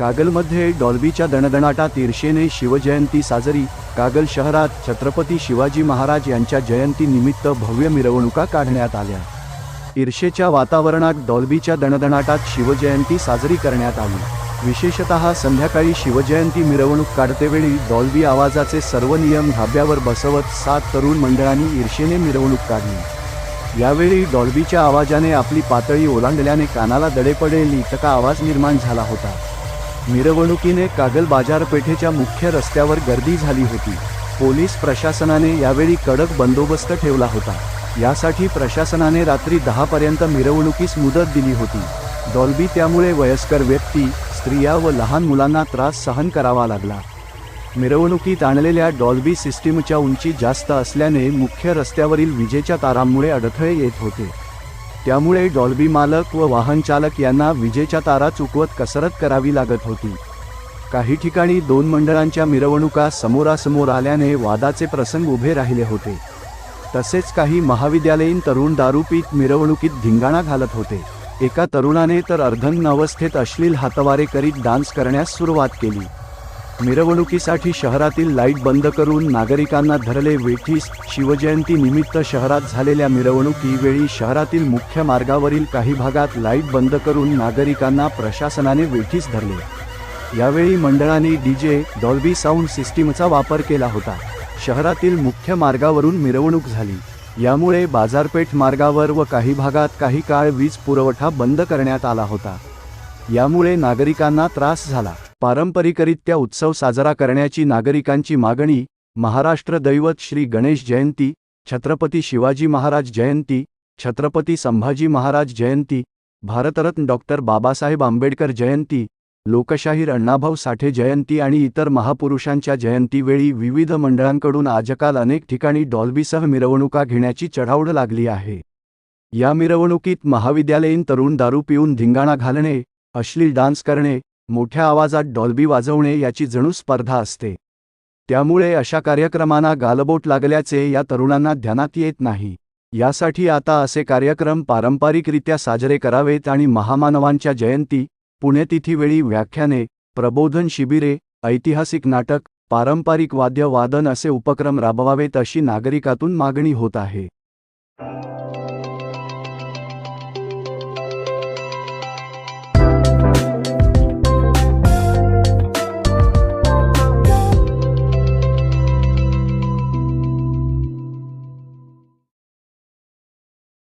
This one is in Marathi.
कागलमध्ये डॉल्बीच्या दणदणाटात ईर्षेने शिवजयंती साजरी कागल शहरात छत्रपती शिवाजी महाराज यांच्या जयंतीनिमित्त भव्य मिरवणुका काढण्यात आल्या. ईर्षेच्या वातावरणात डॉल्बीच्या दणदणाटात शिवजयंती साजरी करण्यात आली. विशेषतः संध्याकाळी शिवजयंती मिरवणूक काढतेवेळी डॉल्बी आवाजाचे सर्व नियम धाब्यावर बसवत सात तरुण मंडळांनी ईर्षेने मिरवणूक काढली. यावेळी डॉल्बीच्या आवाजाने आपली पातळी ओलांडल्याने कानाला दडे पडेल इतका आवाज निर्माण झाला होता. मिरवणुकीने कागल बाजारपेठेच्या मुख्य रस्त्यावर गर्दी झाली होती. पोलीस प्रशासनाने यावेळी कडक बंदोबस्त ठेवला होता. यासाठी प्रशासनाने रात्री दहापर्यंत मिरवणुकीस मुदत दिली होती. डॉल्बी त्यामुळे वयस्कर व्यक्ती स्त्रिया व लहान मुलांना त्रास सहन करावा लागला. मिरवणुकीत आणलेल्या डॉल्बी सिस्टीमच्या उंची जास्त असल्याने मुख्य रस्त्यावरील विजेच्या तारांमुळे अडथळे येत होते. त्यामुळे डॉल्बी मालक व वाहन चालक यांना विजेच्या तारा चुकवत कसरत करावी लागत होती. काही ठिकाणी दोन मंडळांच्या मिरवणुका समोरासमोर आल्याने वादाचे प्रसंग उभे राहिले होते. तसेच काही महाविद्यालयीन तरुण दारूपीत मिरवणुकीत धिंगाणा घालत होते. एका तरुणाने तर अर्धंग अवस्थेत अश्लील हातवारे करीत डान्स करण्यास सुरुवात केली. मिरवणुकीसाठी शहरातील लाइट बंद करून नागरिकांना धरले वेठीस. शिवजयंती निमित्त शहरात झालेल्या मिरवणुकीवेळी शहरातील मुख्य मार्गावरील काही भागात लाइट बंद करून नागरिकांना प्रशासनाने वेठीस धरले. यावेळी मंडळाने डीजे डॉल्बी साऊंड सिस्टीमचा वापर केला होता. शहरातील मुख्य मार्गावरून मिरवणूक झाली. यामुळे बाजारपेठ मार्गावर व काही भागात काही काळ वीज पुरवठा बंद करण्यात आला होता. यामुळे नागरिकांना त्रास झाला. पारंपरिकरित्या उत्सव साजरा करण्याची नागरिकांची मागणी महाराष्ट्र दैवत श्री गणेश जयंती छत्रपती शिवाजी महाराज जयंती छत्रपती संभाजी महाराज जयंती भारतरत्न डॉक्टर बाबासाहेब आंबेडकर जयंती लोकशाहीर अण्णाभाऊ साठे जयंती आणि इतर महापुरुषांच्या जयंतीवेळी विविध मंडळांकडून आजकाल अनेक ठिकाणी डॉल्बीसह मिरवणुका घेण्याची चढावड लागली आहे. या मिरवणुकीत महाविद्यालयीन तरुण दारू पिऊन धिंगाणा घालणे अश्लील डान्स करणे मोठ्या आवाजात डॉल्बी वाजवणे याची जणू स्पर्धा असते. त्यामुळे अशा कार्यक्रमांना गालबोट लागल्याचे या तरुणांना ध्यानात येत नाही. यासाठी आता असे कार्यक्रम पारंपरिकरित्या साजरे करावेत आणि महामानवांच्या जयंती पुण्यतिथीवेळी व्याख्याने प्रबोधन शिबिरे ऐतिहासिक नाटक पारंपरिक वाद्य वादन असे उपक्रम राबवावेत अशी नागरिकातून मागणी होत आहे.